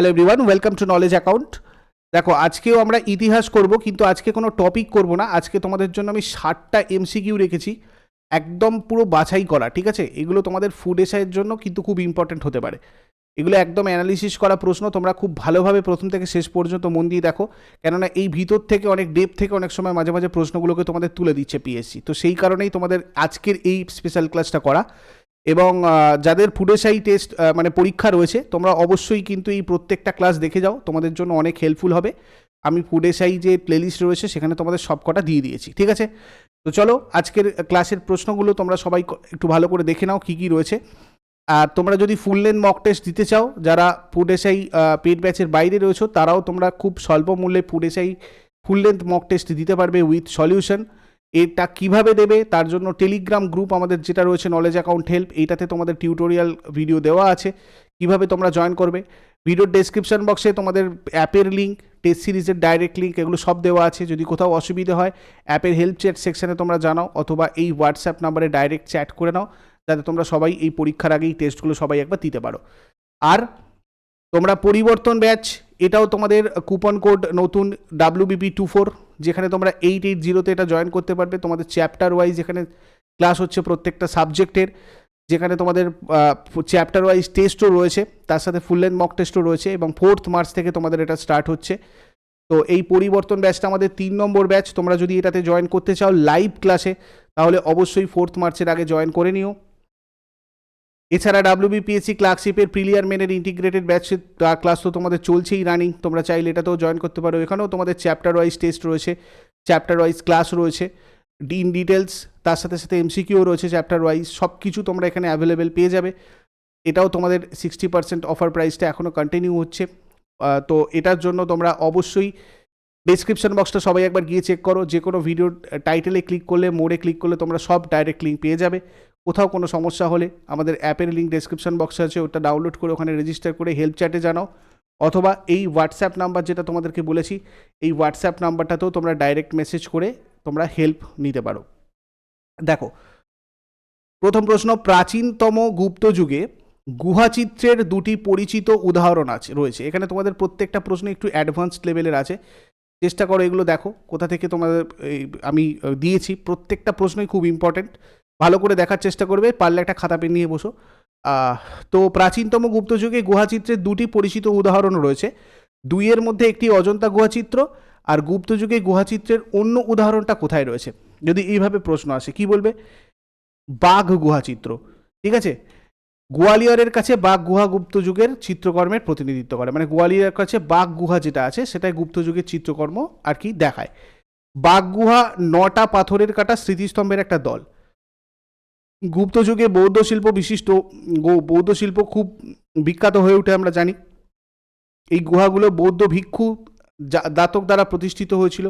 Hello everyone welcome to knowledge account দেখো, আজকেও আমরা ইতিহাস করব, কিন্তু আজকে কোনো টপিক করব না। আজকে তোমাদের জন্য আমি ষাটটা এমসিকিউ রেখেছি। একদম পুরো বাছাই করা, ঠিক আছে? এগুলো তোমাদের ফুড এসাইয়ের জন্য কিন্তু খুব ইম্পর্টেন্ট হতে পারে। এগুলো একদম অ্যানালিসিস করা প্রশ্ন, তোমরা খুব ভালোভাবে প্রথম থেকে শেষ পর্যন্ত মন দিয়ে দেখো। কেননা এই ভিতর থেকে অনেক ডেপ থেকে অনেক সময় মাঝে মাঝে প্রশ্নগুলোকে তোমাদের তুলে দিচ্ছে পিএসসি তো সেই কারণেই তোমাদের আজকের এই স্পেশাল ক্লাসটা করা। এবং যাদের ফুডেসাই টেস্ট মানে পরীক্ষা রয়েছে, তোমরা অবশ্যই কিন্তু এই প্রত্যেকটা ক্লাস দেখে যাও, তোমাদের জন্য অনেক হেল্পফুল হবে। আমি ফুডেসাই যে প্লেলিস্ট রয়েছে, সেখানে তোমাদের সবকটা দিয়ে দিয়েছি, ঠিক আছে? তো চলো, আজকের ক্লাসের প্রশ্নগুলো তোমরা সবাই একটু ভালো করে দেখে নাও কী কী রয়েছে। আর তোমরা যদি ফুল লেন মক টেস্ট দিতে চাও, যারা ফুড এসআই পেড ব্যাচের বাইরে রয়েছো, তারাও তোমরা খুব স্বল্প মূল্যে food SI full length mock test দিতে পারবে উইথ সলিউশন এটা কীভাবে দেবে? তার জন্য টেলিগ্রাম গ্রুপ আমাদের যেটা রয়েছে নলেজ অ্যাকাউন্ট হেল্প এইটাতে তোমাদের টিউটোরিয়াল ভিডিও দেওয়া আছে। কীভাবে তোমরা জয়েন করবে? ভিডিওর ডেসক্রিপশন বক্সে তোমাদের অ্যাপের লিঙ্ক টেস্ট সিরিজের ডাইরেক্ট লিঙ্ক এগুলো সব দেওয়া আছে। যদি কোথাও অসুবিধা হয় অ্যাপের হেল্প চ্যাট সেকশানে তোমরা জানাও, অথবা এই হোয়াটসঅ্যাপ নাম্বারে ডাইরেক্ট চ্যাট করে নাও, যাতে তোমরা সবাই এই পরীক্ষার আগেই টেস্টগুলো সবাই একবার দিতে পারো। আর তোমরা পরিবর্তন ব্যাচ এটাও তোমাদের কুপন কোড নতুন ডাব্লিউবিপি টু ফোর যেখানে তোমরা এইট এইট জিরোতে এটা জয়েন করতে পারবে। তোমাদের চ্যাপ্টার ওয়াইজ এখানে ক্লাস হচ্ছে প্রত্যেকটা সাবজেক্টের যেখানে তোমাদের চ্যাপ্টার ওয়াইজ টেস্টও রয়েছে, তার সাথে ফুল লেন্থ মক টেস্টও রয়েছে এবং ফোর্থ মার্চ থেকে তোমাদের এটা স্টার্ট হচ্ছে। তো এই পরিবর্তন ব্যাচটা আমাদের তিন নম্বর ব্যাচ তোমরা যদি এটাতে জয়েন করতে চাও লাইভ ক্লাসে তাহলে অবশ্যই ফোর্থ মার্চের আগে জয়েন করে নিও। এছাড়া ডাব্লিউবিপিএসসি ক্লার্কশিপের প্রিলিয়ার মেনের ইন্টিগ্রেটেড ব্যাচ ক্লাস তো তোমাদের চলছেই রানিং তোমরা চাইলে এটাতেও জয়েন করতে পারো। এখানেও তোমাদের চ্যাপ্টার ওয়াইজ টেস্ট রয়েছে চ্যাপ্টার ওয়াইজ ক্লাস রয়েছে ইন ডিটেলস তার সাথে সাথে এমসিকিউ রয়েছে চ্যাপ্টার ওয়াইজ সব কিছু তোমরা এখানে অ্যাভেলেবেল পেয়ে যাবে। এটাও তোমাদের সিক্সটি পার্সেন্ট অফার প্রাইসটা এখনও কন্টিনিউ হচ্ছে। তো এটার জন্য তোমরা অবশ্যই ডিসক্রিপশন বক্সটা সবাই একবার গিয়ে চেক করো। যে কোনো ভিডিও টাইটেলে ক্লিক করলে মোড়ে ক্লিক করলে তোমরা সব ডাইরেক্ট লিঙ্ক পেয়ে যাবে। কোথাও কোনো সমস্যা হলে আমাদের অ্যাপের লিঙ্ক ডেসক্রিপশন বক্সে আছে, ওটা ডাউনলোড করে ওখানে রেজিস্টার করে হেল্প চ্যাটে জানাও। অথবা এই হোয়াটসঅ্যাপ নাম্বার যেটা তোমাদেরকে বলেছি, এই হোয়াটসঅ্যাপ নাম্বারটাতেও তোমরা ডাইরেক্ট মেসেজ করে তোমরা হেল্প নিতে পারো। দেখো, প্রথম প্রশ্ন, প্রাচীনতম গুপ্ত যুগে গুহাচিত্রের দুটি পরিচিত উদাহরণ আছে, রয়েছে। এখানে তোমাদের প্রত্যেকটা প্রশ্ন একটু অ্যাডভান্সড লেভেলের আছে। চেষ্টা করো এগুলো দেখো, কোথা থেকে তোমাদের আমি দিয়েছি। প্রত্যেকটা প্রশ্নই খুব ইম্পর্ট্যান্ট ভালো করে দেখার চেষ্টা করবে, পারলে একটা খাতা পেন নিয়ে বসো। তো প্রাচীনতম গুপ্ত যুগে গুহাচিত্রের দুটি পরিচিত উদাহরণ রয়েছে। দুইয়ের মধ্যে একটি অজন্তা গুহাচিত্র আর গুপ্ত যুগে গুহাচিত্রের অন্য উদাহরণটা কোথায় রয়েছে? যদি এইভাবে প্রশ্ন আসে, কি বলবে? বাঘ গুহাচিত্র ঠিক আছে? গোয়ালিয়রের কাছে বাঘ গুহা গুপ্ত যুগের চিত্রকর্মের প্রতিনিধিত্ব করে। মানে গোয়ালিয়রের কাছে বাঘ গুহা যেটা আছে, সেটাই গুপ্ত যুগের চিত্রকর্ম আর কি দেখায়। বাঘ গুহা নটা পাথরের কাটা স্মৃতিস্তম্ভের একটা দল। গুপ্ত যুগে বৌদ্ধ শিল্প বিশিষ্ট বৌদ্ধ শিল্প খুব বিখ্যাত হয়ে ওঠে আমরা জানি। এই গুহাগুলো বৌদ্ধ ভিক্ষু দাতক দ্বারা প্রতিষ্ঠিত হয়েছিল।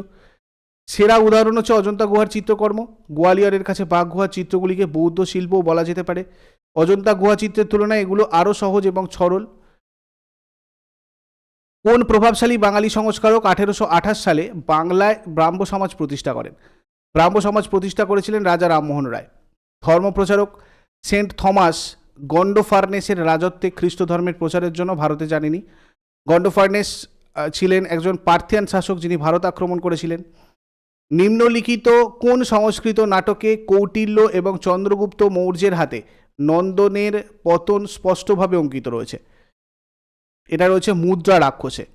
সেরা উদাহরণ হচ্ছে অজন্তা গুহার চিত্রকর্ম। গোয়ালিয়রের কাছে বাঘ গুহার চিত্রগুলিকে বৌদ্ধ শিল্পও বলা যেতে পারে। অজন্তা গুহা চিত্রের তুলনায় এগুলো আরও সহজ এবং সরল। কোন প্রভাবশালী বাঙালি সংস্কারক আঠেরোশো আঠাশ সালে বাংলায় ব্রাহ্ম সমাজ প্রতিষ্ঠা করেন? ব্রাহ্ম সমাজ প্রতিষ্ঠা করেছিলেন রাজা রামমোহন রায়। ধর্মপ্রচারক সেন্ট থমাস গন্ডোফার্নেসের রাজত্বে খ্রিস্ট ধর্মের প্রচারের জন্য ভারতে জানেনি গন্ডোফার্নেস ছিলেন একজন পার্থিয়ান শাসক যিনি ভারত আক্রমণ করেছিলেন। নিম্নলিখিত কোন সংস্কৃত নাটকে কৌটিল্য এবং চন্দ্রগুপ্ত মৌর্যের হাতে নন্দনের পতন স্পষ্টভাবে অঙ্কিত রয়েছে? এটা রয়েছে মুদ্রা রাক্ষসে।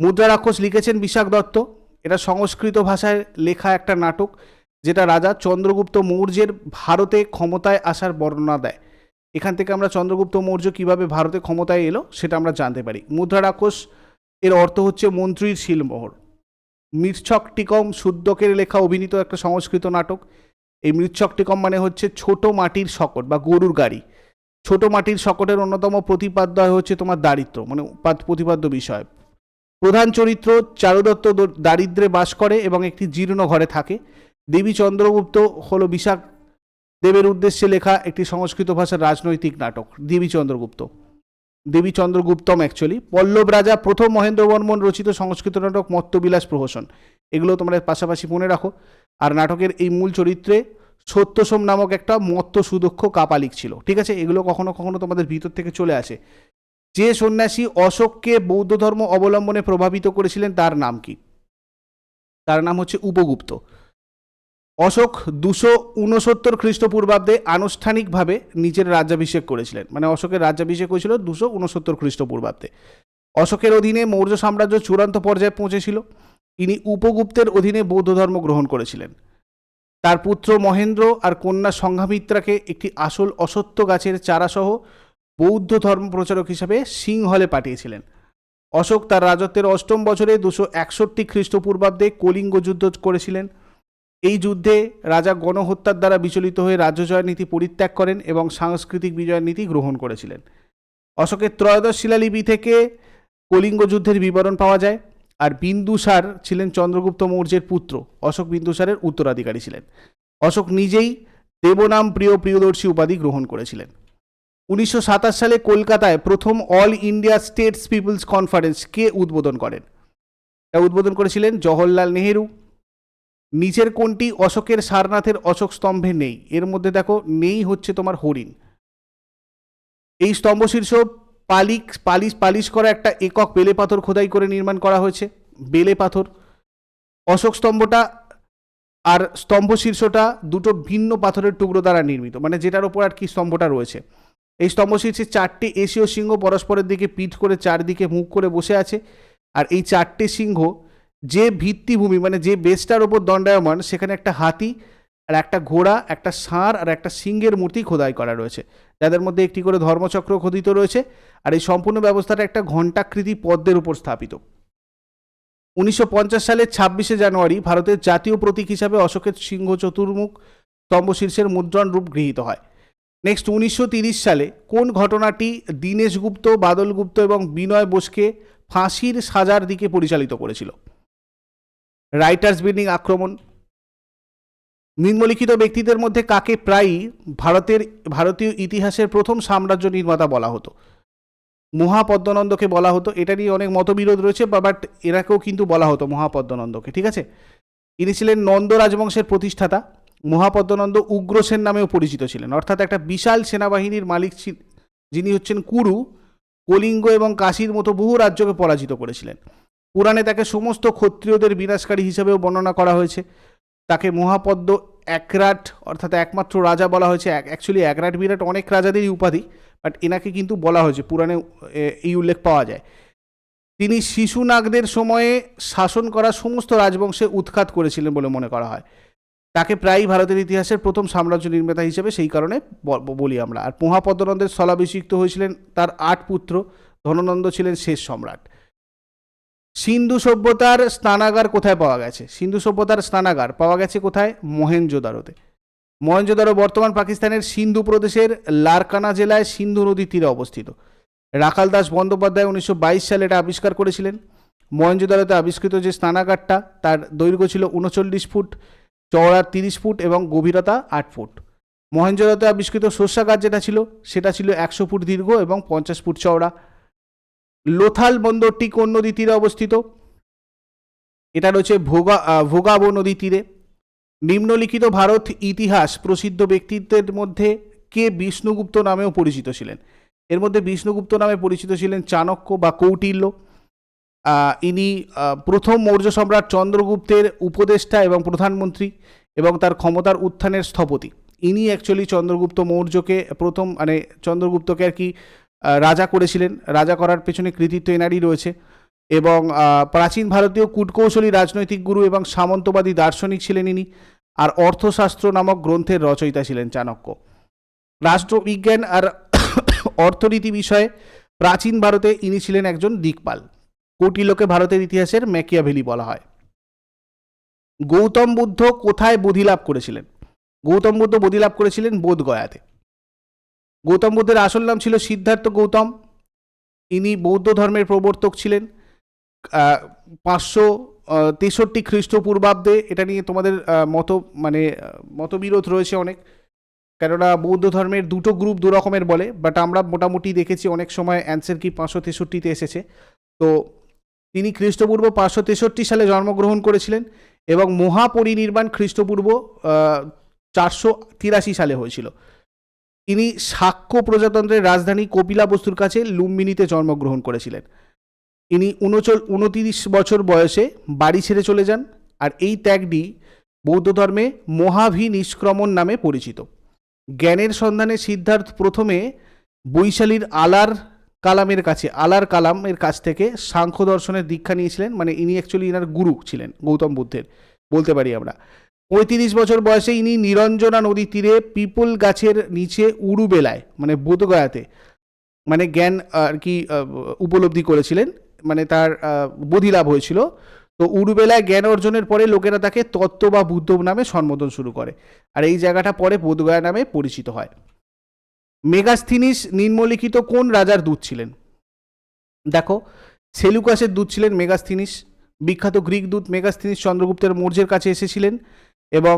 মুদ্রা রাক্ষস লিখেছেন বিশাখ দত্ত। এটা সংস্কৃত ভাষায় লেখা একটা নাটক। যেটা রাজা চন্দ্রগুপ্ত মৌর্যের ভারতে ক্ষমতায় আসার বর্ণনা দেয়। এখান থেকে আমরা চন্দ্রগুপ্ত মৌর্য কীভাবে ভারতে ক্ষমতায় এলো সেটা আমরা জানতে পারি। মুদ্রা রাক্ষস, এর অর্থ হচ্ছে মন্ত্রীর শিলমোহর। মৃচ্ছকটিকম শুদ্ধকের লেখা অভিনীত একটা সংস্কৃত নাটক। এই মৃচ্ছকটিকম মানে হচ্ছে ছোট মাটির শকট বা গরুর গাড়ি। ছোট মাটির শকটের অন্যতম প্রতিপাদ্য হচ্ছে তোমার দারিদ্র মানে প্রতিপাদ্য বিষয়। প্রধান চরিত্র চারুদত্ত দারিদ্রে বাস করে এবং একটি জীর্ণ ঘরে থাকে। দেবী চন্দ্রগুপ্ত হলো বিশাখ দেবের উদ্দেশ্যে লেখা একটি সংস্কৃত ভাষার রাজনৈতিক নাটক, দেবী চন্দ্রগুপ্ত। দেবী চন্দ্রগুপ্তম অ্যাকচুয়ালি পল্লব রাজা প্রথম মহেন্দ্রবর্মন রচিত সংস্কৃত নাটক মত্তবিলাস প্রহসন। এগুলো তোমরা পাশাপাশি মনে রাখো। আর নাটকের এই মূল চরিত্রে সত্যসোম নামক একটা মত্ত সুদক্ষ কাপালিক ছিল। ঠিক আছে? এগুলো কখনো কখনো তোমাদের ভিতর থেকে চলে আসে। যে সন্ন্যাসী অশোককে বৌদ্ধ ধর্ম অবলম্বনে প্রভাবিত করেছিলেন, তার নাম কি? তার নাম হচ্ছে উপগুপ্ত। অশোক দুশো উনসত্তর খ্রিস্টপূর্বাব্দে আনুষ্ঠানিকভাবে নিজের রাজ্যাভিষেক করেছিলেন। মানে অশোকের রাজ্যাভিষেক হয়েছিল দুশো উনসত্তর খ্রিস্টপূর্বাব্দে। অশোকের অধীনে মৌর্য সাম্রাজ্য চূড়ান্ত পর্যায়ে পৌঁছেছিল। তিনি উপগুপ্তের অধীনে বৌদ্ধ ধর্ম গ্রহণ করেছিলেন। তার পুত্র মহেন্দ্র আর কন্যা সংঘামিত্রাকে একটি আসল অসত্য গাছের চারাসহ বৌদ্ধ ধর্ম প্রচারক হিসাবে সিংহলে পাঠিয়েছিলেন। অশোক তার রাজত্বের অষ্টম বছরে দুশো একষট্টি খ্রিস্টপূর্বাব্দে কলিঙ্গ যুদ্ধ করেছিলেন। এই যুদ্ধে রাজা গণহত্যার দ্বারা বিচলিত হয়ে রাজ্য জয় নীতি পরিত্যাগ করেন এবং সাংস্কৃতিক বিজয় নীতি গ্রহণ করেছিলেন। অশোকের ত্রয়োদশ শিলালিপি থেকে কলিঙ্গ যুদ্ধের বিবরণ পাওয়া যায় আর বিন্দুসার ছিলেন চন্দ্রগুপ্ত মৌর্যের পুত্র। অশোক বিন্দুসারের উত্তরাধিকারী ছিলেন। অশোক নিজেই দেবনাম প্রিয় প্রিয়দর্শী উপাধি গ্রহণ করেছিলেন। উনিশশো সাতাশ সালে কলকাতায় প্রথম all India states peoples conference কে উদ্বোধন করেন। তা উদ্বোধন করেছিলেন জওহরলাল নেহেরু। নিচের কোনটি অশোকের সারনাথের অশোক স্তম্ভে নেই। এর মধ্যে দেখো, নেই হচ্ছে তোমার হরিণ। এই স্তম্ভ শীর্ষ পালিক, পালিশ পালিশ করা একটা একক বেলে পাথর খোদাই করে নির্মাণ করা হয়েছে, বেলে পাথর। অশোক স্তম্ভটা আর স্তম্ভ শীর্ষটা দুটো ভিন্ন পাথরের টুকরো দ্বারা নির্মিত মানে যেটার ওপর আর কি স্তম্ভটা রয়েছে। এই স্তম্ভ শীর্ষে চারটে এশীয় সিংহ পরস্পরের দিকে পিঠ করে চারদিকে মুখ করে বসে আছে, আর এই চারটে সিংহ যে ভিত্তিভূমি মানে যে বেসটার ওপর দণ্ডায়মান, সেখানে একটা হাতি, আর একটা ঘোড়া, একটা ষাঁড়, আর একটা সিংহের মূর্তি খোদাই করা রয়েছে। যাদের মধ্যে একটি করে ধর্মচক্র খোদিত রয়েছে, আর এই সম্পূর্ণ ব্যবস্থাটা একটা ঘণ্টাকৃতি পদ্মের উপর স্থাপিত। উনিশশো পঞ্চাশ সালের ছাব্বিশে জানুয়ারি ভারতের জাতীয় প্রতীক হিসাবে অশোকের সিংহ চতুর্মুখ স্তম্ভ শীর্ষের মুদ্রণ রূপ গৃহীত হয়। নেক্সট উনিশশো সালে কোন ঘটনাটি দীনেশ গুপ্ত, বাদল গুপ্ত এবং বিনয় বোসকে ফাঁসির সাজার দিকে পরিচালিত করেছিল? রাইটার্স বিল্ডিং আক্রমণ। নিম্নলিখিত ব্যক্তিদের মধ্যে কাকে প্রায়ই ভারতের, ভারতীয় ইতিহাসের প্রথম সাম্রাজ্য নির্মাতা বলা হতো। মহাপদ্মনন্দকে বলা হতো। এটা নিয়ে অনেক মতবিরোধ রয়েছে বাট এনাকেও কিন্তু বলা হতো মহাপদ্মনন্দকে, ঠিক আছে? ইনি ছিলেন নন্দ রাজবংশের প্রতিষ্ঠাতা। মহাপদ্মনন্দ উগ্রসেন নামেও পরিচিত ছিলেন। অর্থাৎ একটা বিশাল সেনাবাহিনীর মালিক যিনি হচ্ছেন কুরু, কলিঙ্গ এবং কাশীর মতো বহু রাজ্যকে পরাজিত করেছিলেন। পুরাণে তাকে সমস্ত ক্ষত্রিয়দের বিনাশকারী হিসেবেও বর্ণনা করা হয়েছে। তাকে মহাপদ্ম একরাট, অর্থাৎ একমাত্র রাজা বলা হয়েছে। অ্যাকচুয়ালি একরাট, বিরাট অনেক রাজাদেরই উপাধি বাট এনাকে কিন্তু বলা হয়েছে। পুরাণে এই উল্লেখ পাওয়া যায়। তিনি শিশু নাগদের সময়ে শাসন করা সমস্ত রাজবংশে উৎখাত করেছিলেন বলে মনে করা হয়। তাকে প্রায়ই ভারতের ইতিহাসের প্রথম সাম্রাজ্য নির্মাতা হিসেবে সেই কারণে বলি আমরা। আর মহাপদ্মনন্দের স্থলাভিষিক্ত হয়েছিলেন তার আট পুত্র। ধননন্দ ছিলেন শেষ সম্রাট। সিন্ধু সভ্যতার স্নানাগার কোথায় পাওয়া গেছে? সিন্ধু সভ্যতার স্নানাগার পাওয়া গেছে কোথায়? মহেঞ্জোদারোতে মহেঞ্জোদারো বর্তমান পাকিস্তানের সিন্ধু প্রদেশের লারকানা জেলায় সিন্ধু নদীর তীরে অবস্থিত। রাখাল দাস বন্দ্যোপাধ্যায় উনিশশো বাইশ সালে এটা আবিষ্কার করেছিলেন। মহেঞ্জোদারোতে আবিষ্কৃত যে স্নানাগারটা, তার দৈর্ঘ্য ছিল উনচল্লিশ ফুট চওড়া তিরিশ ফুট এবং গভীরতা আট ফুট। মহেঞ্জোদারোতে আবিষ্কৃত শস্যাগার যেটা ছিল, সেটা ছিল একশো ফুট দীর্ঘ এবং পঞ্চাশ ফুট চওড়া। লোথাল বন্দরটি কোন নদী তীরে অবস্থিত। এটা রয়েছে ভোগা ভোগাবো নদী তীরে। নিম্নলিখিত ভারত ইতিহাস প্রসিদ্ধ ব্যক্তিত্বের মধ্যে কে বিষ্ণুগুপ্ত নামেও পরিচিত ছিলেন? এর মধ্যে বিষ্ণুগুপ্ত নামে পরিচিত ছিলেন চাণক্য বা কৌটিল্য। ইনি প্রথম মৌর্য সম্রাট চন্দ্রগুপ্তের উপদেষ্টা এবং প্রধানমন্ত্রী এবং তার ক্ষমতার উত্থানের স্থপতি। ইনি অ্যাকচুয়ালি চন্দ্রগুপ্ত মৌর্যকে প্রথম মানে চন্দ্রগুপ্তকে আর কি রাজা করেছিলেন। রাজা করার পেছনে কৃতিত্ব এনারই রয়েছে। এবং প্রাচীন ভারতীয় কূটকৌশলী, রাজনৈতিক গুরু এবং সামন্তবাদী দার্শনিক ছিলেন ইনি। আর অর্থশাস্ত্র নামক গ্রন্থের রচয়িতা ছিলেন চাণক্য। রাষ্ট্রবিজ্ঞান আর অর্থনীতি বিষয়ে প্রাচীন ভারতে ইনি ছিলেন একজন দিকপাল। কৌটিল্যকে ভারতের ইতিহাসের ম্যাকিয়াভেলি বলা হয়। গৌতম বুদ্ধ কোথায় বোধিলাভ করেছিলেন? গৌতম বুদ্ধ বোধিলাভ করেছিলেন বোধগয়াতে। গৌতম বুদ্ধের আসল নাম ছিল সিদ্ধার্থ গৌতম। ইনি বৌদ্ধ ধর্মের প্রবর্তক ছিলেন। পাঁচশো তেষট্টি খ্রিস্টপূর্বাব্দে এটা নিয়ে তোমাদের মত মানে মতবিরোধ রয়েছে অনেক। কেননা বৌদ্ধ ধর্মের দুটো গ্রুপ দু রকমের বলে বাট আমরা মোটামুটি দেখেছি অনেক সময় অ্যান্সার কি পাঁচশো তেষট্টিতে এসেছে। তো তিনি খ্রিস্টপূর্ব পাঁচশো তেষট্টি সালে জন্মগ্রহণ করেছিলেন এবং মহাপরিনির্বাণ খ্রিস্টপূর্ব চারশো তিরাশি সালে হয়েছিল। ইনি সাক্ষ্য প্রজাতন্ত্রের রাজধানী কপিলা বস্তুর কাছে লুম্বিনীতে জন্মগ্রহণ করেছিলেন। ইনি উনচল উনতিরিশ বছর বয়সে বাড়ি ছেড়ে চলে যান আর এই ত্যাগটি বৌদ্ধ ধর্মে মহাভি নিষ্ক্রমণ নামে পরিচিত। জ্ঞানের সন্ধানে সিদ্ধার্থ প্রথমে বৈশালীর আলার কালামের কাছে, আলার কালামের কাছ থেকে সাংখ্য দর্শনের দীক্ষা নিয়েছিলেন মানে ইনি অ্যাকচুয়ালি ইনার গুরু ছিলেন, গৌতম বুদ্ধের, বলতে পারি আমরা। পঁয়ত্রিশ বছর বয়সে ইনি নিরঞ্জনা নদীর তীরে পিপল গাছের নিচে উড়ুবেলায় মানে বোধগয়াতে মানে জ্ঞান আর কি উপলব্ধি করেছিলেন মানে তার বোধিলাভ হয়েছিল। তো উড়ুবেলায় জ্ঞান অর্জনের পরে লোকেরা তাকে তত্ত্ব বা বুদ্ধ নামে সম্বোধন শুরু করে, আর এই জায়গাটা পরে বোধগয়া নামে পরিচিত হয়। মেগাস্থিনিস নিম্নলিখিত কোন রাজার দূত ছিলেন? দেখো, সেলুকাসের দূত ছিলেন মেগাস্থিনিস, বিখ্যাত গ্রিক দূত মেগাস্থিনিস চন্দ্রগুপ্তের মৌর্যের কাছে এসেছিলেন এবং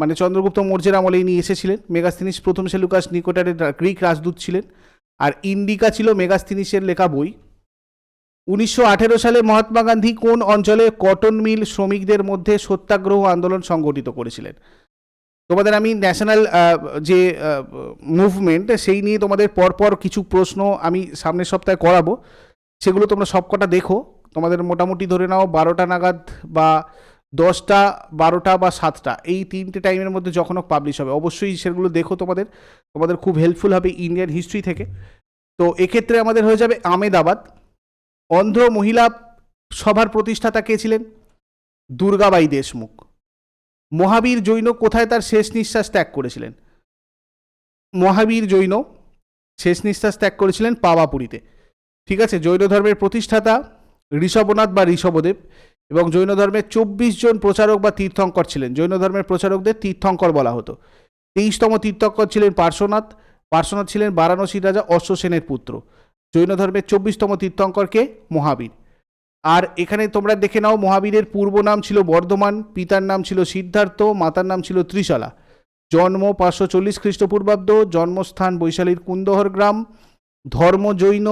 মানে চন্দ্রগুপ্ত মৌর্যের আমলেই নিয়ে এসেছিলেন। মেগাস্থিনিস প্রথম সেলুকাস নিকটারের গ্রিক রাজদূত ছিলেন। আর ইন্ডিকা ছিল মেগাস্থিনিসের লেখা বই। উনিশশো আঠেরো সালে মহাত্মা গান্ধী কোন অঞ্চলে কটন মিল শ্রমিকদের মধ্যে সত্যাগ্রহ আন্দোলন সংগঠিত করেছিলেন? তোমাদের আমি ন্যাশনাল যে মুভমেন্ট, সেই নিয়ে তোমাদের পরপর কিছু প্রশ্ন আমি সামনের সপ্তাহে করাবো। সেগুলো তোমরা সবকটা দেখো। তোমাদের মোটামুটি ধরে নাও বারোটা নাগাদ বা দশটা, বারোটা বা সাতটা, এই তিনটে টাইমের মধ্যে যখন হোক পাবলিশ হবে। অবশ্যই সেগুলো দেখো তোমাদের। তোমাদের খুব হেল্পফুল হবে ইন্ডিয়ান হিস্ট্রি থেকে। তো এক্ষেত্রে আমাদের হয়ে যাবে আমেদাবাদ। অন্ধ্র মহিলা সভার প্রতিষ্ঠাতা কে ছিলেন? দুর্গাবাই দেশমুখ। মহাবীর জৈন কোথায় তার শেষ নিঃশ্বাস ত্যাগ করেছিলেন? মহাবীর জৈন শেষ নিঃশ্বাস ত্যাগ করেছিলেন পাওয়াপুরীতে। ঠিক আছে? জৈন ধর্মের প্রতিষ্ঠাতা ঋষভনাথ বা ঋষভদেব। এবং জৈন ধর্মের চব্বিশ জন প্রচারক বা তীর্থঙ্কর ছিলেন। জৈন ধর্মের প্রচারকদের তীর্থঙ্কর বলা হতো। তেইশতম তীর্থঙ্কর ছিলেন পার্শ্বনাথ। পার্শ্বনাথ ছিলেন বারাণসীর রাজা অশ্বসেনের পুত্র। জৈন ধর্মের চব্বিশতম তীর্থঙ্করকে মহাবীর। আর এখানে তোমরা দেখে নাও, মহাবীরের পূর্ব নাম ছিল বর্ধমান, পিতার নাম ছিল সিদ্ধার্থ, মাতার নাম ছিল ত্রিশালা। জন্ম পাঁচশো চল্লিশ খ্রিস্টপূর্বাব্দ, জন্মস্থান বৈশালীর কুন্দহর গ্রাম। ধর্ম জৈন,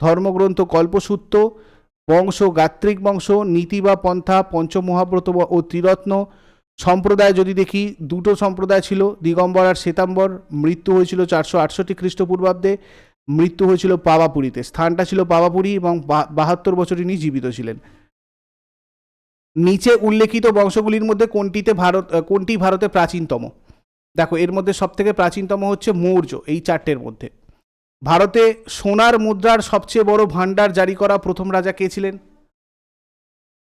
ধর্মগ্রন্থ কল্পসূত্র বংশ, গাত্রিক বংশ, নীতি বা পন্থা, পঞ্চমহাব্রত ও ত্রিরত্ন সম্প্রদায় যদি দেখি, দুটো সম্প্রদায় ছিল, দিগম্বর আর শ্বেতাম্বর। মৃত্যু হয়েছিল চারশো আটষট্টি খ্রিস্টপূর্বাব্দে। মৃত্যু হয়েছিল পাওয়াপুরীতে স্থানটা ছিল পাওয়াপুরী এবং বাহাত্তর বছর ইনি জীবিত ছিলেন। নিচে উল্লেখিত বংশগুলির মধ্যে কোনটিতে ভারত কোনটি ভারতে প্রাচীনতম? দেখো, এর মধ্যে সবথেকে প্রাচীনতম হচ্ছে মৌর্য, এই চারটের মধ্যে। ভারতে সোনার মুদ্রার সবচেয়ে বড় ভাণ্ডার জারি করা প্রথম রাজা কে ছিলেন?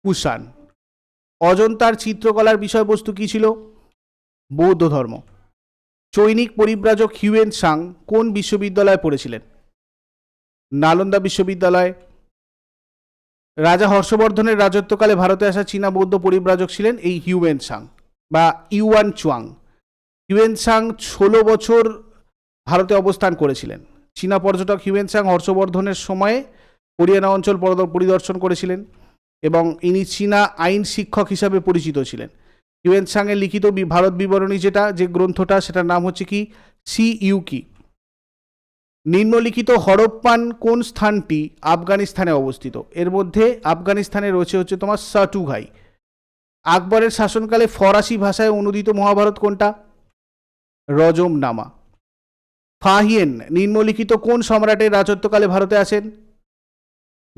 কুষাণ অজন্তার চিত্রকলার বিষয়বস্তু কী ছিল? বৌদ্ধ ধর্ম। চৈনিক পরিব্রাজক হিউয়েন সাং কোন বিশ্ববিদ্যালয়ে পড়েছিলেন? নালন্দা বিশ্ববিদ্যালয়। রাজা হর্ষবর্ধনের রাজত্বকালে ভারতে আসা চীনা বৌদ্ধ পরিব্রাজক ছিলেন এই হিউয়েন সাং বা ইউয়ান চুয়াং। হিউয়েন সাং ষোলো বছর ভারতে অবস্থান করেছিলেন। চীনা পর্যটক হিউয়েন সাং হর্ষবর্ধনের সময়ে হরিয়ানা অঞ্চল পরিদর্শন করেছিলেন এবং ইনি চীনা আইন শিক্ষক হিসাবে পরিচিত ছিলেন। হিউয়েন সাংয়ের লিখিত ভারত বিবরণী যেটা, যে গ্রন্থটা, সেটার নাম হচ্ছে কি? সি ইউকি নিম্নলিখিত হরপ্পান কোন স্থানটি আফগানিস্তানে অবস্থিত? এর মধ্যে আফগানিস্তানে রয়েছে হচ্ছে তোমার সাটুঘাই। আকবরের শাসনকালে ফরাসি ভাষায় অনুদিত মহাভারত কোনটা? রজম নামা ফাহিয়েন, নিম্নলিখিত কোন সম্রাটের রাজত্বকালে ভারতে আসেন?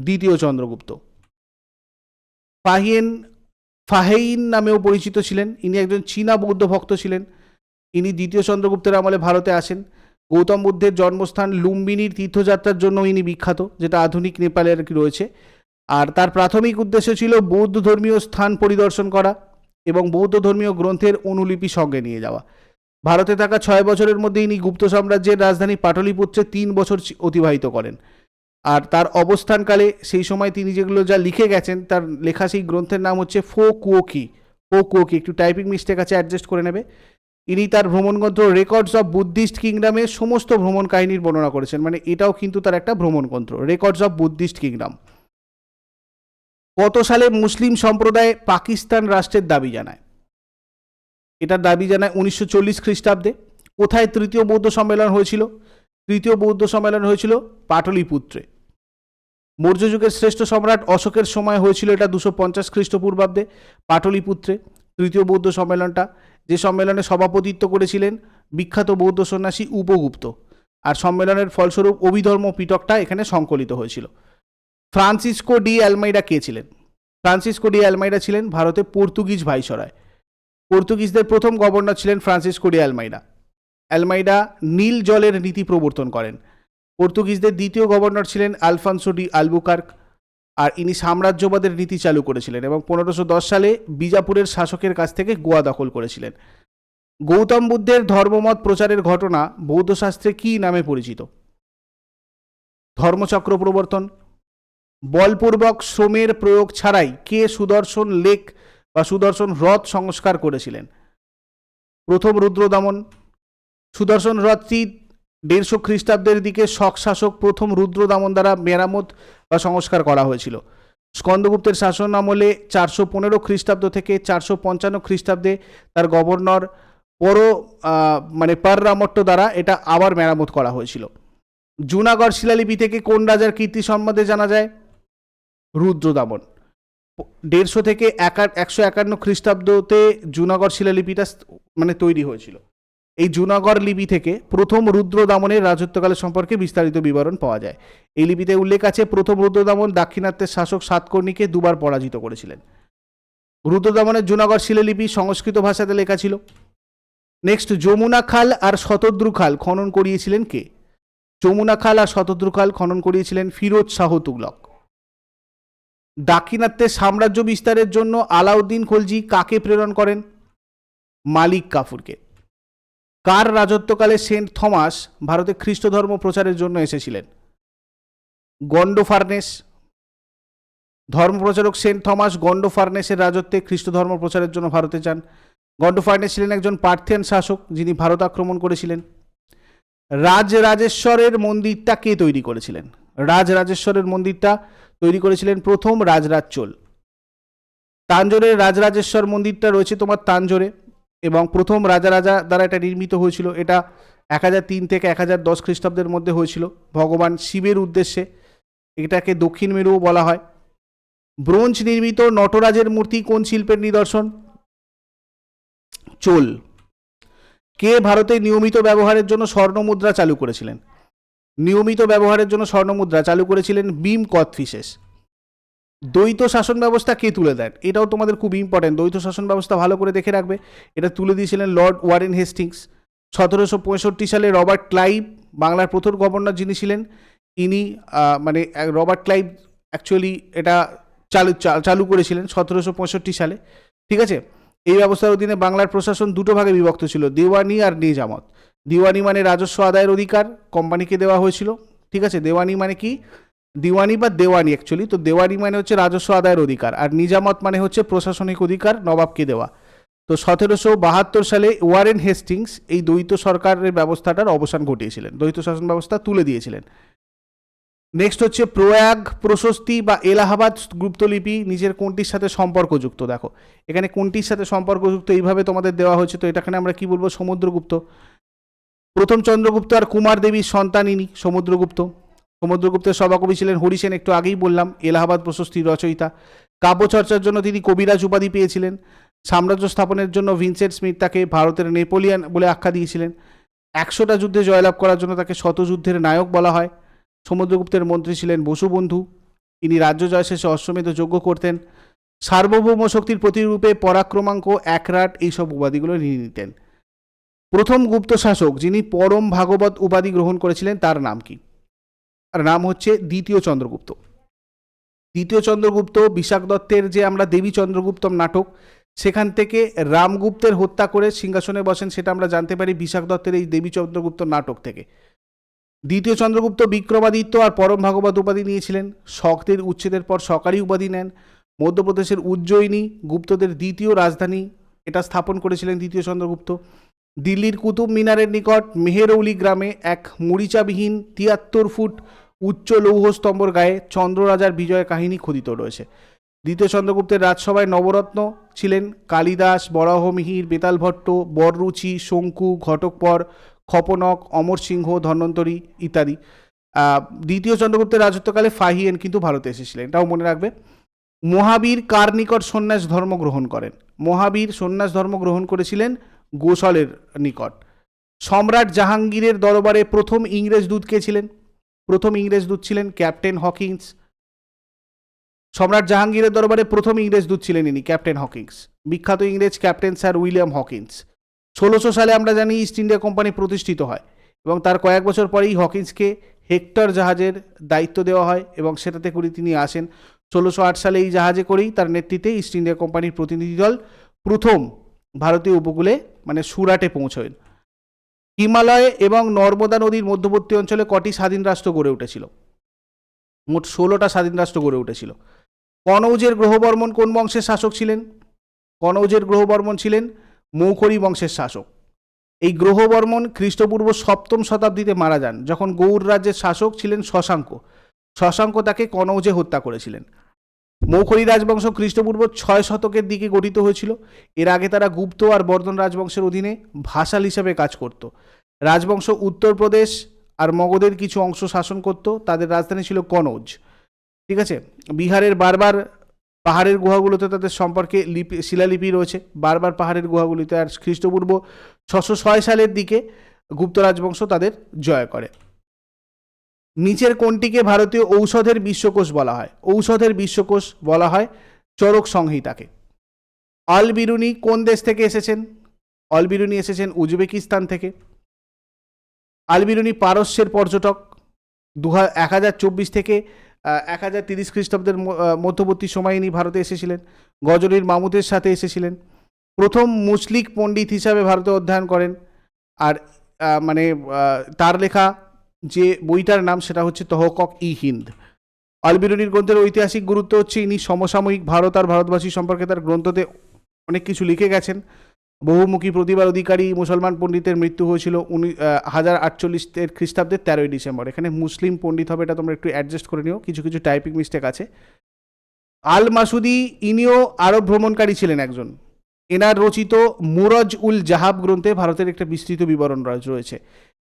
দ্বিতীয় চন্দ্রগুপ্ত। ফাহিয়েন ফাহেইন নামেও পরিচিত ছিলেন। ইনি একজন চীনা বৌদ্ধ ভক্ত ছিলেন। ইনি দ্বিতীয় চন্দ্রগুপ্তের আমলে ভারতে আসেন। গৌতম বুদ্ধের জন্মস্থান লুম্বিনীর তীর্থযাত্রার জন্য ইনি বিখ্যাত, যেটা আধুনিক নেপালে আর কি রয়েছে। আর তার প্রাথমিক উদ্দেশ্য ছিল বৌদ্ধ ধর্মীয় স্থান পরিদর্শন করা এবং বৌদ্ধ ধর্মীয় গ্রন্থের অনুলিপি সঙ্গে নিয়ে যাওয়া। ভারতে থাকা ছয় বছরের মধ্যে ইনি গুপ্ত সাম্রাজ্যের রাজধানী পাটলিপুত্রে তিন বছর অতিবাহিত করেন। আর তার অবস্থানকালে সেই সময় তিনি যেগুলো যা লিখে গেছেন, তার লেখা সেই গ্রন্থের নাম হচ্ছে ফো কুয়োকি ফো কুয়োকি একটু টাইপিং মিস্টেক আছে অ্যাডজাস্ট করে নেবে। ইনি তার ভ্রমণগ্রন্থ রেকর্ডস অফ বুদ্ধিস্ট কিংডমে সমস্ত ভ্রমণ কাহিনীর বর্ণনা করেছেন। মানে এটাও কিন্তু তার একটা ভ্রমণগ্রন্থ রেকর্ডস অফ বুদ্ধিস্ট কিংডম কত সালে মুসলিম সম্প্রদায় পাকিস্তান রাষ্ট্রের দাবি জানায়। এটার দাবি জানায় উনিশশো চল্লিশ খ্রিস্টাব্দে কোথায় তৃতীয় বৌদ্ধ সম্মেলন হয়েছিল? তৃতীয় বৌদ্ধ সম্মেলন হয়েছিল পাটলিপুত্রে। মৌর্য যুগের শ্রেষ্ঠ সম্রাট অশোকের সময় হয়েছিল এটা দুশো পঞ্চাশ খ্রিস্টপূর্বাব্দে পাটলিপুত্রে। তৃতীয় বৌদ্ধ সম্মেলনটা, যে সম্মেলনে সভাপতিত্ব করেছিলেন বিখ্যাত বৌদ্ধ সন্ন্যাসী উপগুপ্ত। আর সম্মেলনের ফলস্বরূপ অভিধর্ম পিটকটা এখানে সংকলিত হয়েছিল। ফ্রান্সিসকো ডি অ্যালমাইডা কে ছিলেন? ফ্রান্সিসকো ডি অ্যালমাইডা ছিলেন ভারতে পর্তুগিজ ভাইসরয়। পর্তুগিজদের প্রথম গভর্নর ছিলেন ফ্রান্সিসকো ডি অ্যালমাইডা অ্যালমাইডা নীল জলের নীতি প্রবর্তন করেন। পর্তুগিজদের দ্বিতীয় গভর্নর ছিলেন আলফানসো ডি আলবুকার্ক, আর ইনি সাম্রাজ্যবাদের নীতি চালু করেছিলেন এবং পনেরোশো সালে বিজাপুরের শাসকের কাছ থেকে গোয়া দখল করেছিলেন। গৌতম বুদ্ধের ধর্মমত প্রচারের ঘটনা বৌদ্ধশাস্ত্রে কী নামে পরিচিত? ধর্মচক্র প্রবর্তন। বলপূর্বক শ্রমের প্রয়োগ ছাড়াই কে সুদর্শন লেক বা সুদর্শন হ্রদ সংস্কার করেছিলেন। প্রথম রুদ্রদমন, সুদর্শন হ্রদটি দেড়শো খ্রিস্টাব্দের দিকে শক শাসক প্রথম রুদ্রদামন দ্বারা মেরামত বা সংস্কার করা হয়েছিল। স্কন্দগুপ্তের শাসন আমলে চারশো পনেরো খ্রিস্টাব্দ থেকে চারশো পঞ্চান্ন খ্রিস্টাব্দে তার গভর্নর পর মানে পাররামট্ট দ্বারা এটা আবার মেরামত করা হয়েছিল। জুনাগড় শিলালিপি থেকে কোন রাজার কীর্তি সম্বন্ধে জানা যায়? রুদ্রদামন। দেড়শো থেকে একা একশো একান্ন খ্রিস্টাব্দতে জুনাগড় শিলালিপিটা মানে তৈরি হয়েছিল। এই জুনাগড় লিপি থেকে প্রথম রুদ্রদামনের রাজত্বকালের সম্পর্কে বিস্তারিত বিবরণ পাওয়া যায়। এই লিপিতে উল্লেখ আছে, প্রথম রুদ্রদামন দাক্ষিণাত্যের শাসক সাতকর্ণীকে দুবার পরাজিত করেছিলেন। রুদ্রদামনের জুনাগড় শিলালিপি সংস্কৃত ভাষাতে লেখা ছিল, নেক্সট যমুনা খাল আর শতদ্রু খাল খনন করিয়েছিলেন কে? যমুনা খাল আর শতদ্রু খাল খনন করিয়েছিলেন ফিরোজ শাহ তুগলক। দাক্ষিণাত্যের সাম্রাজ্য বিস্তারের জন্য আলাউদ্দিন খলজি কাকে প্রেরণ করেন? মালিক কাফুরকে। কার রাজত্বকালে সেন্ট থমাস ভারতে খ্রিস্ট ধর্ম প্রচারের জন্য এসেছিলেন? গন্ডোফার্নেস ধর্মপ্রচারক সেন্ট থমাস গন্ডোফার্নেসের রাজত্বে খ্রিস্ট ধর্ম প্রচারের জন্য ভারতে যান। গন্ডোফার্নেস ছিলেন একজন পার্থিয়ান শাসক, যিনি ভারত আক্রমণ করেছিলেন। রাজরাজেশ্বরের মন্দিরটা কে তৈরি করেছিলেন? রাজরাজেশ্বরের মন্দিরটা তৈরি করেছিলেন প্রথম রাজরাজ চোল। তাঞ্জোরের রাজরাজেশ্বর মন্দিরটা রয়েছে তোমার তাঞ্জোরে এবং প্রথম রাজা রাজা দ্বারা এটা নির্মিত হয়েছিল। এটা এক হাজার তিন থেকে এক হাজার দশ খ্রিস্টাব্দের মধ্যে হয়েছিল। ভগবান শিবের উদ্দেশ্যে এটাকে দক্ষিণ মেরুও বলা হয়। ব্রোঞ্জ নির্মিত নটরাজের মূর্তি কোন শিল্পের নিদর্শন? চোল। কে ভারতে নিয়মিত ব্যবহারের জন্য স্বর্ণমুদ্রা চালু করেছিলেন? নিয়মিত ব্যবহারের জন্য স্বর্ণমুদ্রা চালু করেছিলেন বিম কথফিসেস দ্বৈত শাসন ব্যবস্থা কে তুলে দেন? এটাও তোমাদের খুব ইম্পর্টেন্ট দ্বৈত শাসন ব্যবস্থা ভালো করে দেখে রাখবে। এটা তুলে দিয়েছিলেন লর্ড ওয়ারেন হেস্টিংস সতেরোশো পঁয়ষট্টি সালে রবার্ট ক্লাইভ, বাংলার প্রথম গভর্নর যিনি ছিলেন, ইনি মানে রবার্ট ক্লাইভ অ্যাকচুয়ালি এটা চালু চালু করেছিলেন সতেরোশো পঁয়ষট্টি সালে। ঠিক আছে? এই ব্যবস্থার অধীনে বাংলার প্রশাসন দুটো ভাগে বিভক্ত ছিল, দেওয়ানি আর নিজামত। দিওয়ানি মানে রাজস্ব আদায়ের অধিকার কোম্পানিকে দেওয়া হয়েছিল। ঠিক আছে? দেওয়ানি মানে কি? দিওয়ানি বা দেওয়ানি অ্যাকচুয়ালি তো দেওয়ানি মানে হচ্ছে রাজস্ব আদায়ের অধিকার আর নিজামত মানে হচ্ছে প্রশাসনিক অধিকার নবাবকে দেওয়া। তো সতেরোশো বাহাত্তর সালে ওয়ারেন হেস্টিংস এই দ্বৈত সরকারের ব্যবস্থাটার অবসান ঘটিয়েছিলেন। দ্বৈত শাসন ব্যবস্থা তুলে দিয়েছিলেন। নেক্সট হচ্ছে প্রয়াগ, প্রশস্তি বা এলাহাবাদ গুপ্তলিপি নিজের কোনটির সাথে সম্পর্কযুক্ত? দেখো, এখানে কোনটির সাথে সম্পর্কযুক্ত এইভাবে তোমাদের দেওয়া হয়েছে, তো এটাখানে আমরা কি বলব? সমুদ্রগুপ্ত। প্রথম চন্দ্রগুপ্ত আর কুমার দেবীর সন্তান ইনি, সমুদ্রগুপ্ত। সমুদ্রগুপ্তের সভাকবি ছিলেন হরিসেন একটু আগেই বললাম, এলাহাবাদ প্রশস্তির রচয়িতা। কাব্যচর্চার জন্য তিনি কবিরাজ উপাধি পেয়েছিলেন। সাম্রাজ্য স্থাপনের জন্য ভিনসেন্ট স্মিথ তাকে ভারতের নেপোলিয়ান বলে আখ্যা দিয়েছিলেন। একশোটা যুদ্ধে জয়লাভ করার জন্য তাকে শতযুদ্ধের নায়ক বলা হয়। সমুদ্রগুপ্তের মন্ত্রী ছিলেন বসুবন্ধু। ইনি রাজ্য জয় শেষে অশ্বমেধ যজ্ঞ করতেন। সার্বভৌম শক্তির প্রতিরূপে পরাক্রমাঙ্ক একরাট এইসব উপাধিগুলো নিয়ে নিতেন। প্রথম গুপ্ত শাসক যিনি পরম ভাগবত উপাধি গ্রহণ করেছিলেন, তার নাম কি? তার নাম হচ্ছে দ্বিতীয় চন্দ্রগুপ্ত। দ্বিতীয় চন্দ্রগুপ্ত বিশাখ দত্তের যে আমরা দেবী চন্দ্রগুপ্তম নাটক, সেখান থেকে রামগুপ্তের হত্যা করে সিংহাসনে বসেন, সেটা আমরা জানতে পারি বিশাখ দত্তের এই দেবী চন্দ্রগুপ্ত নাটক থেকে। দ্বিতীয় চন্দ্রগুপ্ত বিক্রমাদিত্য আর পরম ভাগবত উপাধি নিয়েছিলেন। শকদের উচ্ছেদের পর সরকারি উপাধি নেন। মধ্যপ্রদেশের উজ্জয়িনী গুপ্তদের দ্বিতীয় রাজধানী, এটা স্থাপন করেছিলেন দ্বিতীয় চন্দ্রগুপ্ত। দিল্লির কুতুব মিনারের নিকট মেহেরৌলি গ্রামে এক মরিচাবিহীন তিয়াত্তর ফুট উচ্চ লৌহস্তম্ভর গায়ে চন্দ্ররাজার বিজয় কাহিনী খোদিত রয়েছে। দ্বিতীয় চন্দ্রগুপ্তের রাজসভায় নবরত্ন ছিলেন কালিদাস বরাহমিহির বেতাল ভট্ট, বররুচি, শঙ্কু, ঘটকপর, খপনক, অমর সিংহ, ধন্বন্তরী ইত্যাদি। দ্বিতীয় চন্দ্রগুপ্তের রাজত্বকালে ফাহিয়েন কিন্তু ভারতে এসেছিলেন, এটাও মনে রাখবে। মহাবীর কার নিকট সন্ন্যাস ধর্ম গ্রহণ করেন? মহাবীর সন্ন্যাস ধর্ম গ্রহণ করেছিলেন গোসলের নিকট। সম্রাট জাহাঙ্গীরের দরবারে প্রথম ইংরেজ দূত কে ছিলেন? প্রথম ইংরেজ দূত ছিলেন ক্যাপ্টেন হকিংস। সম্রাট জাহাঙ্গীরের দরবারে প্রথম ইংরেজ দূত ছিলেন ইনি, ক্যাপ্টেন হকিংস। বিখ্যাত ইংরেজ ক্যাপ্টেন স্যার উইলিয়াম হকিংস। ষোলোশো সালে আমরা জানি ইস্ট ইন্ডিয়া কোম্পানি প্রতিষ্ঠিত হয় এবং তার কয়েক বছর পরেই হকিন্সকে হেক্টর জাহাজের দায়িত্ব দেওয়া হয় এবং সেটাতে করে তিনি আসেন। ষোলোশো আট সালে এই জাহাজে করেই তার নেতৃত্বে ইস্ট ইন্ডিয়া কোম্পানির প্রতিনিধি দল প্রথম ভারতীয় উপকূলে মানে সুরাটে পৌঁছয় হিমালয় এবং নর্মদা নদীর মধ্যবর্তী অঞ্চলে কটি স্বাধীন রাষ্ট্র গড়ে উঠেছিল? মোট ষোলোটা স্বাধীন রাষ্ট্র গড়ে উঠেছিল। কনৌজের গ্রহবর্মন কোন বংশের শাসক ছিলেন? কনৌজের গ্রহবর্মন ছিলেন মৌখরী বংশের শাসক। এই গ্রহবর্মন খ্রিস্টপূর্ব সপ্তম শতাব্দীতে মারা যান, যখন গৌড় রাজ্যের শাসক ছিলেন শশাঙ্ক। শশাঙ্ক তাকে কনৌজে হত্যা করেছিলেন। মৌখরী রাজবংশ খ্রিস্টপূর্ব ছয় শতকের দিকে গঠিত হয়েছিল। এর আগে তারা গুপ্ত আর বর্ধন রাজবংশের অধীনে ভাষাল হিসাবে কাজ করত। রাজবংশ উত্তরপ্রদেশ আর মগধের কিছু অংশ শাসন করত। তাদের রাজধানী ছিল কনৌজ। ঠিক আছে? বিহারের বারবার পাহাড়ের গুহাগুলোতে তাদের সম্পর্কে লিপি, শিলালিপি রয়েছে। বারবার পাহাড়ের গুহাগুলিতে আর খ্রিস্টপূর্ব ছশো ছয় সালের দিকে গুপ্ত রাজবংশ তাদের জয় করে। নিচের কোনটিকে ভারতীয় ঔষধের বিশ্বকোষ বলা হয়। ঔষধের বিশ্বকোষ বলা হয় চরক সংহিতাকে। অল বিরুনি কোন দেশ থেকে এসেছেন? অল বিরুনি এসেছেন উজবেকিস্তান থেকে। আল বিরুনি পারস্যের পর্যটক। দু এক হাজার চব্বিশ থেকে এক হাজার তিরিশ খ্রিস্টাব্দের মধ্যবর্তী সময়ে ইনি ভারতে এসেছিলেন। গজনীর মামুদের সাথে এসেছিলেন। প্রথম মুসলিক পণ্ডিত হিসাবে ভারতে অধ্যয়ন করেন। আর মানে তার লেখা যে বইটার নাম সেটা হচ্ছে তহকক ই হিন্দ। আলবিরুনির গ্রন্থের ঐতিহাসিক গুরুত্ব হচ্ছে ইনি সমসাময়িক ভারত আর ভারতবাসী সম্পর্কে তার গ্রন্থতে অনেক কিছু লিখে গেছেন। বহুমুখী প্রতিভার অধিকারী মুসলমান পণ্ডিতের মৃত্যু হয়েছিল উনি হাজার আটচল্লিশের খ্রিস্টাব্দের তেরোই ডিসেম্বর। এখানে মুসলিম পণ্ডিত হবে এটা তোমরা একটু অ্যাডজাস্ট করে নিও, কিছু কিছু টাইপিং মিস্টেক আছে। আল মাসুদি ইনিও আরব ভ্রমণকারী ছিলেন একজন। এনার রচিত মুরজ উল জাহাব গ্রন্থে ভারতের একটা বিস্তৃত বিবরণ রয়েছে।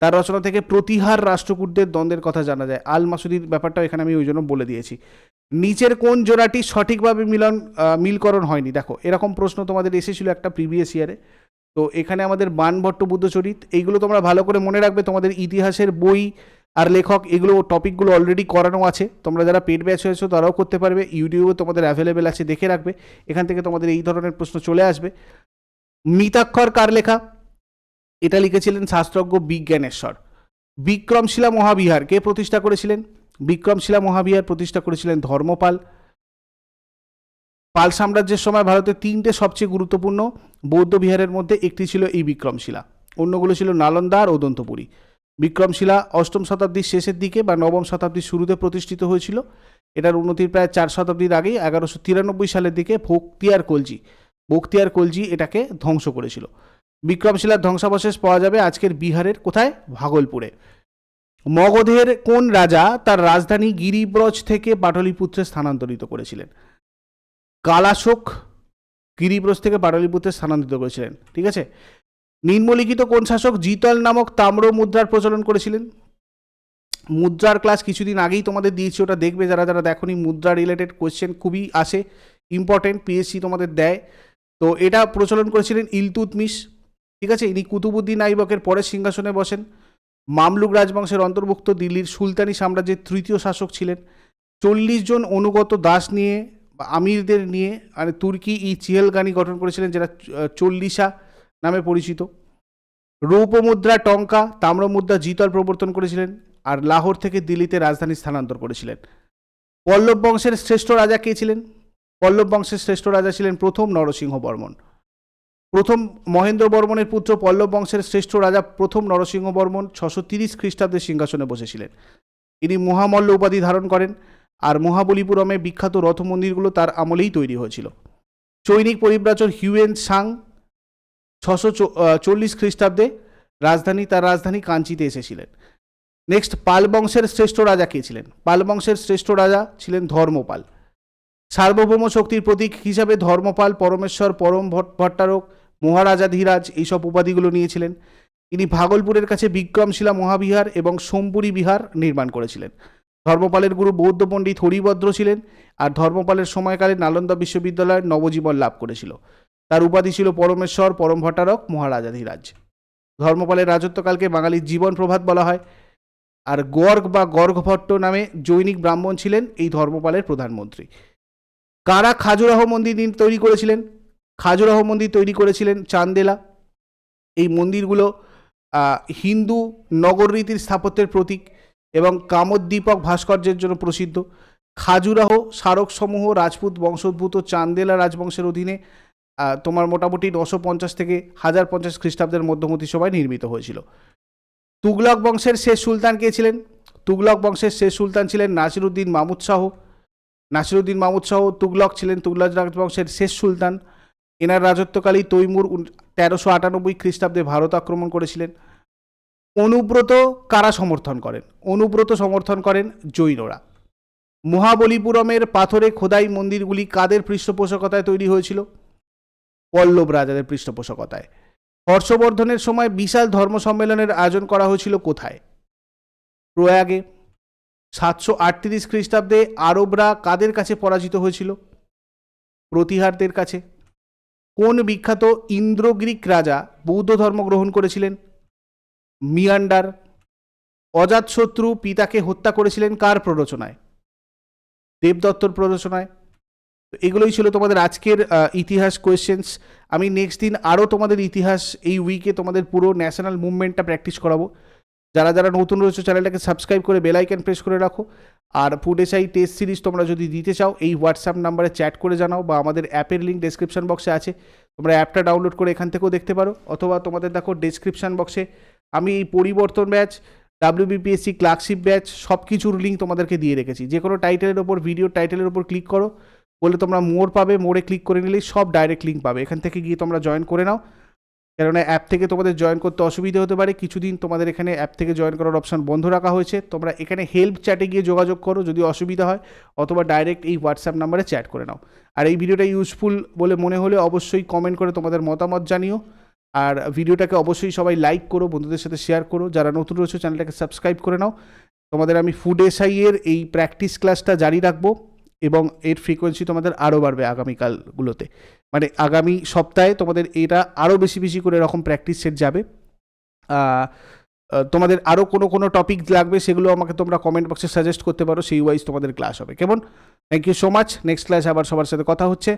তার রচনা থেকে প্রতিহার রাষ্ট্রকূটদের দ্বন্দ্বের কথা জানা যায়। আল মাসুদির ব্যাপারটাও এখানে আমি ওই জন্য বলে দিয়েছি। নিচের কোন জোড়াটি সঠিকভাবে মিলন মিলকরণ হয়নি? দেখো, এরকম প্রশ্ন তোমাদের এসেছিল একটা প্রিভিয়াস ইয়ারে তো এখানে আমাদের বানভট্ট বুদ্ধচরিত এইগুলো তোমরা ভালো করে মনে রাখবে, তোমাদের ইতিহাসের বই আর লেখক, এগুলো টপিকগুলো অলরেডি করানো আছে। তোমরা যারা পেড ব্যাচ হয়েছো, তারাও করতে পারবে। ইউটিউবে তোমাদের অ্যাভেলেবেল আছে, দেখে রাখবে। এখান থেকে তোমাদের এই ধরনের প্রশ্ন চলে আসবে। মিতাক্ষর কার লেখা? এটা লিখেছিলেন শাস্ত্রজ্ঞ বিজ্ঞানেশ্বর। বিক্রমশিলা মহাবিহার কে প্রতিষ্ঠা করেছিলেন। বিক্রমশিলা মহাবিহার প্রতিষ্ঠা করেছিলেন ধর্মপাল। পাল সাম্রাজ্যের সময় ভারতের তিনটে সবচেয়ে গুরুত্বপূর্ণ বৌদ্ধ বিহারের মধ্যে একটি ছিল এই বিক্রমশিলা। অন্যগুলো ছিল নালন্দা আর ওদন্তপুরী বিক্রমশিলা অষ্টম শতাব্দীর শেষের দিকে বা নবম শতাব্দীর শুরুতে প্রতিষ্ঠিত হয়েছিল। এটার উন্নতির প্রায় চার শতাব্দীর আগেই এগারোশো তিরানব্বই সালের দিকে ভক্তিয়ার কলজি বক্তিয়ার কলজি এটাকে ধ্বংস করেছিল। বিক্রমশিলার ধ্বংসাবশেষ পাওয়া যাবে আজকের বিহারের কোথায়? ভাগলপুরে। মগধের কোন রাজা তার রাজধানী গিরিব্রজ থেকে পাটলিপুত্রে স্থানান্তরিত করেছিলেন? কালাশোক গিরিব্রজ থেকে পাটলিপুত্রে স্থানান্তরিত করেছিলেন, ঠিক আছে? নিম্নলিখিত কোন শাসক জিতল নামক তাম্র মুদ্রার প্রচলন করেছিলেন? মুদ্রার ক্লাস কিছুদিন আগেই তোমাদের দিয়েছি, ওটা দেখবে যারা যারা দেখোনি, মুদ্রা রিলেটেড কোয়েশ্চেন খুবই আসে ইম্পর্টেন্ট পিএসসি তোমাদের দেয়। তো এটা প্রচলন করেছিলেন ইলতুতমিশ ঠিক আছে? ইনি কুতুবুদ্দিন আইবকের পরের সিংহাসনে বসেন। মামলুক রাজবংশের অন্তর্ভুক্ত দিল্লির সুলতানি সাম্রাজ্যের তৃতীয় শাসক ছিলেন। চল্লিশ জন অনুগত দাস নিয়ে আমিরদের নিয়ে মানে তুর্কি ই চিহেলগানি গঠন করেছিলেন, যেটা চল্লিশা নামে পরিচিত। রৌপ্য মুদ্রা টঙ্কা, তাম্রমুদ্রা জিতল প্রবর্তন করেছিলেন আর লাহোর থেকে দিল্লিতে রাজধানী স্থানান্তর করেছিলেন। পল্লব বংশের শ্রেষ্ঠ রাজা কে ছিলেন? পল্লব বংশের শ্রেষ্ঠ রাজা ছিলেন প্রথম নরসিংহ বর্মন। প্রথম মহেন্দ্র বর্মনের পুত্র পল্লব বংশের শ্রেষ্ঠ রাজা প্রথম নরসিংহ বর্মন ছশো তিরিশ খ্রিস্টাব্দে সিংহাসনে বসেছিলেন। ইনি মহামল্ল উপাধি ধারণ করেন আর মহাবলীপুরমে বিখ্যাত রথ মন্দিরগুলো তার আমলেই তৈরি হয়েছিল। চৈনিক পরিব্রাজক হিউয়েন সাং ছশো চল্লিশ খ্রিস্টাব্দে রাজধানী, তার রাজধানী কাঞ্চিতে এসেছিলেন। নেক্সট, পাল বংশের শ্রেষ্ঠ রাজা কে ছিলেন? পাল বংশের শ্রেষ্ঠ রাজা ছিলেন ধর্মপাল। সার্বভৌম শক্তির প্রতীক হিসাবে ধর্মপাল, পরমেশ্বর, পরম ভট্টারক মহারাজা ধীরাজ এইসব উপাধিগুলো নিয়েছিলেন। তিনি ভাগলপুরের কাছে বিক্রমশিলা মহাবিহার এবং সোমপুরী বিহার নির্মাণ করেছিলেন। ধর্মপালের গুরু বৌদ্ধ পণ্ডিত হরিভদ্র ছিলেন আর ধর্মপালের সময়কালে নালন্দা বিশ্ববিদ্যালয়ের নবজীবন লাভ করেছিল। তার উপাধি ছিল পরমেশ্বর, পরম ভট্টারক মহারাজাধিরাজ ধর্মপালের রাজত্বকালকে বাঙালির জীবন প্রভাত বলা হয়। আর গর্গ বা গর্গভট্ট নামে জৈনিক ব্রাহ্মণ ছিলেন এই ধর্মপালের প্রধানমন্ত্রী। কারা খাজুরাহ মন্দির তৈরি করেছিলেন? খাজুরাহ মন্দির তৈরি করেছিলেন চান্দেলা। এই মন্দিরগুলো হিন্দু নগর রীতির স্থাপত্যের প্রতীক এবং কামোদ্দীপক ভাস্কর্যের জন্য প্রসিদ্ধ। খাজুরাহ স্মারকসমূহ রাজপুত, বংশোদ্ভূত চান্দেলা রাজবংশের অধীনে তোমার মোটামুটি নশো পঞ্চাশ থেকে হাজার পঞ্চাশ খ্রিস্টাব্দের মধ্যবর্তী সময় নির্মিত হয়েছিল। তুগলক বংশের শেষ সুলতান কে ছিলেন? তুগলক বংশের শেষ সুলতান ছিলেন নাসিরুদ্দিন মামুদ শাহ। নাসিরুদ্দিন মামুদ শাহ তুগলক ছিলেন তুগলক রাজবংশের শেষ সুলতান। এনার রাজত্বকালেই তৈমুর তেরোশো আটানব্বই খ্রিস্টাব্দে ভারত আক্রমণ করেছিলেন। অনুব্রত কারা সমর্থন করেন? অনুব্রত সমর্থন করেন জৈনরা। মহাবলীপুরমের পাথরে খোদাই মন্দিরগুলি কাদের পৃষ্ঠপোষকতায় তৈরি হয়েছিল? পল্লব রাজাদের পৃষ্ঠপোষকতায়। হর্ষবর্ধনের সময় বিশাল ধর্ম সম্মেলনের আয়োজন করা হয়েছিল কোথায়? প্রয়াগে। সাতশো আটত্রিশ খ্রিস্টাব্দে আরবরা কাদের কাছে পরাজিত হয়েছিল? প্রতিহারদের কাছে। কোন বিখ্যাত ইন্দ্র গ্রিক রাজা বৌদ্ধ ধর্ম গ্রহণ করেছিলেন? মিয়ান্ডার অজাতশত্রু পিতাকে হত্যা করেছিলেন কার প্ররোচনায়? দেবদত্তর প্ররোচনায়। এগুলোই ছিল তোমাদের আজকের ইতিহাস কোয়েশ্চেন্স আমি নেক্সট দিন আরও তোমাদের ইতিহাস এই উইকে তোমাদের পুরো ন্যাশনাল মুভমেন্টটা প্র্যাকটিস করাবো। যারা যারা নতুন রয়েছে, চ্যানেলটাকে সাবস্ক্রাইব করে বেল আইকন প্রেস করে রাখো। আর ফুড পুডেসাই টেস্ট সিরিজ তোমরা যদি দিতে চাও, এই হোয়াটসঅ্যাপ নাম্বারে চ্যাট করে জানাও বা আমাদের অ্যাপের লিঙ্ক ডেসক্রিপশন বক্সে আছে। তোমরা অ্যাপটা ডাউনলোড করে এখান থেকেও দেখতে পারো। অথবা তোমাদের দেখো ডেসক্রিপশন বক্সে আমি এই পরিবর্তন ব্যাচ ডাব্লিউবিপিএসসি ক্লার্কশিপ ব্যাচ সব কিছুর লিঙ্ক তোমাদেরকে দিয়ে রেখেছি। যে কোনো টাইটেলের ওপর ভিডিও টাইটেলের ওপর ক্লিক করো। বলে তোমরা মোর পাবে মোড়ে ক্লিক করে নিলেই সব ডাইরেক্ট লিঙ্ক পাবে। এখান থেকে গিয়ে তোমরা জয়েন করে নাও। কেননা অ্যাপ থেকে তোমাদের জয়েন করতে অসুবিধা হতে পারে। কিছুদিন তোমাদের এখানে অ্যাপ থেকে জয়েন করার অপশন বন্ধ রাখা হয়েছে। তোমরা এখানে হেল্প চ্যাটে গিয়ে যোগাযোগ করো যদি অসুবিধা হয়, অথবা ডাইরেক্ট এই হোয়াটসঅ্যাপ নাম্বারে চ্যাট করে নাও। আর এই ভিডিওটা ইউজফুল বলে মনে হলে অবশ্যই কমেন্ট করে তোমাদের মতামত জানিও। আর ভিডিওটাকে অবশ্যই সবাই লাইক করো, বন্ধুদের সাথে শেয়ার করো। যারা নতুন রয়েছে চ্যানেলটাকে সাবস্ক্রাইব করে নাও। তোমাদের আমি ফুড এসআই এর এই প্র্যাকটিস ক্লাসটা জারি রাখব। এবং এর ফ্রিকোয়েন্সি তোমাদের আরও বাড়বে আগামীকালগুলোতে। মানে আগামী সপ্তাহে তোমাদের এটা আরও বেশি বেশি করে এরকম প্র্যাকটিস সেট যাবে। তোমাদের আরও কোনো কোনো টপিক লাগবে সেগুলো আমাকে তোমরা কমেন্ট বক্সে সাজেস্ট করতে পারো, সেই ওয়াইজ তোমাদের ক্লাস হবে। কেমন? Thank you so much next class আবার সবার সাথে কথা হচ্ছে।